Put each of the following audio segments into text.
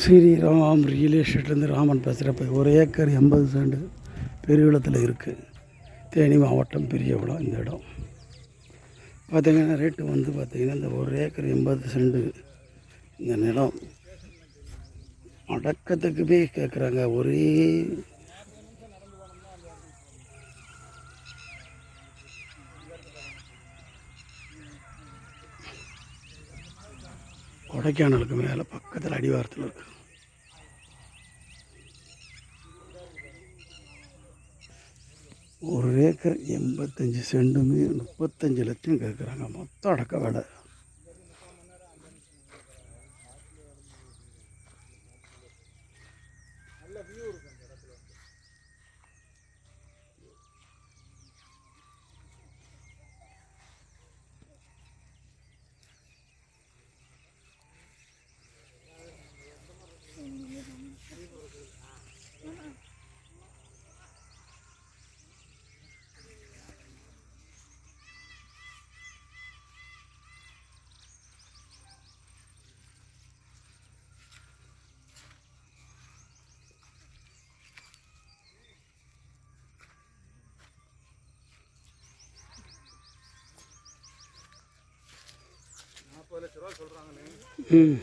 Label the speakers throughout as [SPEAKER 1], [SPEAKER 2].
[SPEAKER 1] Sriram real எஸ்டேட்லேருந்து ராமன் பேசுகிறப்ப ஒரு ஏக்கர் எண்பது சென்ட் பெருவிளத்தில் இருக்குது தேனி மாவட்டம் பெரியகுளம் இந்த இடம். பார்த்திங்கன்னா ரேட்டு வந்து பார்த்திங்கன்னா இந்த ஒரு ஏக்கர் எண்பது சென்ட்டு இந்த நிலம். அடக்கத்துக்குமே கேட்குறாங்க ஒரே கொடைக்கானலுக்கு மேலே பக்கத்தில் அடிவாரத்தில் இருக்கு. ஒரு ஏக்கர் எண்பத்தஞ்சு சென்டுமே முப்பத்தஞ்சு லட்சம் கேட்குறாங்க. மொத்தம் அடக்க விலை. ம்.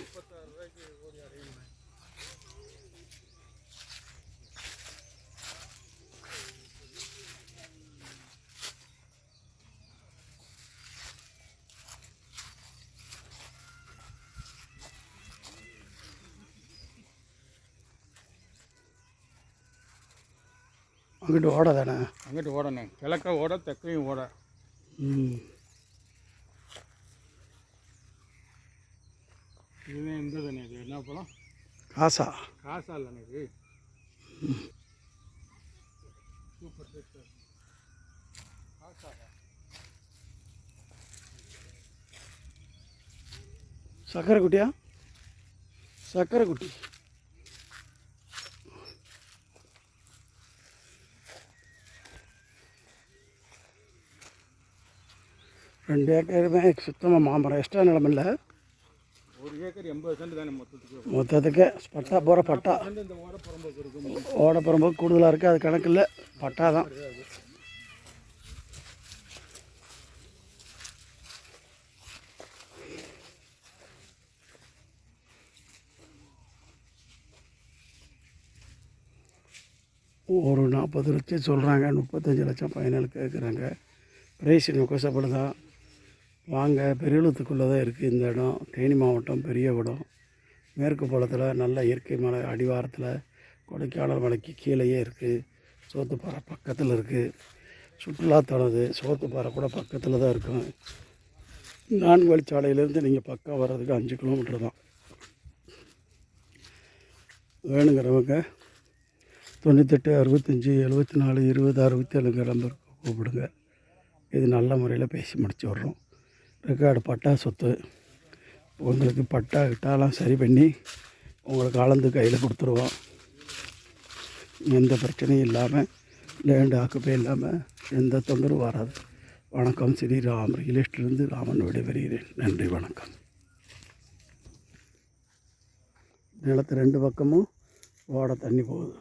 [SPEAKER 1] அங்கிட்டு ஓட தானே
[SPEAKER 2] அங்கிட்டு ஓடணும். கிழக்க ஓட தெற்கையும் ஓட.
[SPEAKER 1] ம்.
[SPEAKER 2] இந்த தானே இது என்ன பழம்
[SPEAKER 1] காசா.
[SPEAKER 2] காசா இல்லைண்ணே இது. Super super. காசா.
[SPEAKER 1] சக்கரை குட்டியா சக்கரை குட்டி ரெண்டு ஏக்கருமே சுத்தமாக மாமரம். எக்ஸ்ட்ரா நிலம் இல்லை.
[SPEAKER 2] ஒரு ஏக்கர் எண்பது சென்ட் தானே மொத்தத்துக்கு?
[SPEAKER 1] மொத்தத்துக்கு பட்டா போகிற பட்டா.
[SPEAKER 2] இந்த ஓட புறம்போக்கு இருக்கும்.
[SPEAKER 1] ஓட புறம்போக்கு கூடுதலாக இருக்குது அது கணக்கில் பட்டா தான். ஒரு நாற்பது லட்சம் சொல்கிறாங்க முப்பத்தஞ்சு லட்சம் ஃபைனல் கேட்குறாங்க ப்ரைஸ் நொக்கசப்படுதான் வாங்க பெரியகுளத்துக்குள்ளே தான் இருக்குது இந்த இடம். தேனி மாவட்டம் பெரியகுளம் மேற்கு புலத்தில் நல்ல இயற்கை மலை அடிவாரத்தில் கொடைக்கானல் மலைக்கு கீழேயே இருக்குது சோத்துப்பாறை பக்கத்தில் இருக்குது சுற்றுலாத்தலம் இது சோத்துப்பாறை கூட பக்கத்தில் தான் இருக்கும் நான்கு வழிச்சாலையிலேருந்து நீங்கள் பக்கம் வர்றதுக்கு அஞ்சு கிலோமீட்டர் தான். வேணுங்கிறவங்க தொண்ணூத்தெட்டு அறுபத்தஞ்சி எழுபத்தி நாலு இருபது அறுபத்தி ஏழுங்கிற நம்பருக்கு கூப்பிடுங்க. இது நல்ல முறையில் பேசி முடிச்சு விட்றோம். ரெக்கார்டு பட்டா சொத்து. உங்களுக்கு பட்டா கிட்டாலாம் சரி பண்ணி உங்களுக்கு அளந்து கையில் கொடுத்துருவோம். எந்த பிரச்சனையும் இல்லாமல் லேண்டு ஆக்குப்பே இல்லாமல் எந்த தொந்தரவும் வராது. வணக்கம். ஸ்ரீராம் ரியலிஸ்டிலிருந்து ராமன் விடைபெறுகிறேன். நன்றி வணக்கம். நிலத்து ரெண்டு பக்கமும் ஓட தண்ணி போகுது.